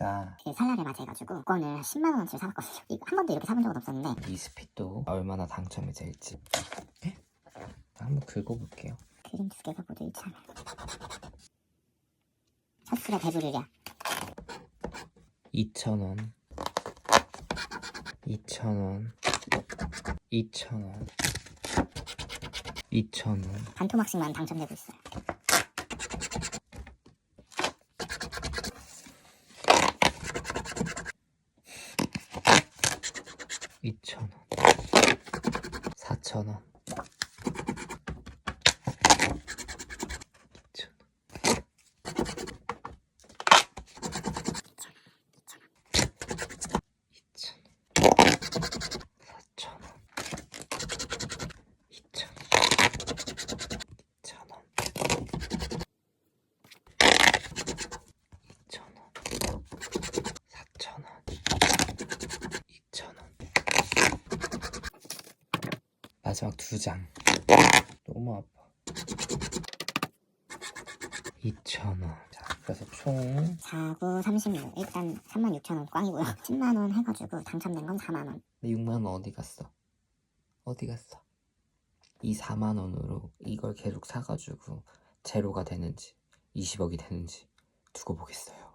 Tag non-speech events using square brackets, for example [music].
제가 설날에 맞이해가지고 국권을 10만 원어치를 사봤거든요. 이거 한 번도 이렇게 사본 적은 없었는데 이 스피도 얼마나 당첨이 될지 네? 한번 긁어볼게요. 그림 두 개가 모두 일치하네. 첫술에 배부르랴. 2,000원 2,000원 2,000원 2,000원 반토막씩만 당첨되고 있어요. 이천원. 사천 원 이천 원 이천 원 사천 원 이천 원 이천 원 이천 원 사천 원 이천 원 마지막 두 장. 너무 아파. 2,000원. 자, 그래서 총 4구 36 일단 3만 6천 원 꽝이고요. [laughs] 10만 원 해가지고 당첨된 건 4만 원. 6만 원 어디 갔어? 어디 갔어? 이 4만 원으로 이걸 계속 사가지고 제로가 되는지 20억이 되는지 두고 보겠어요.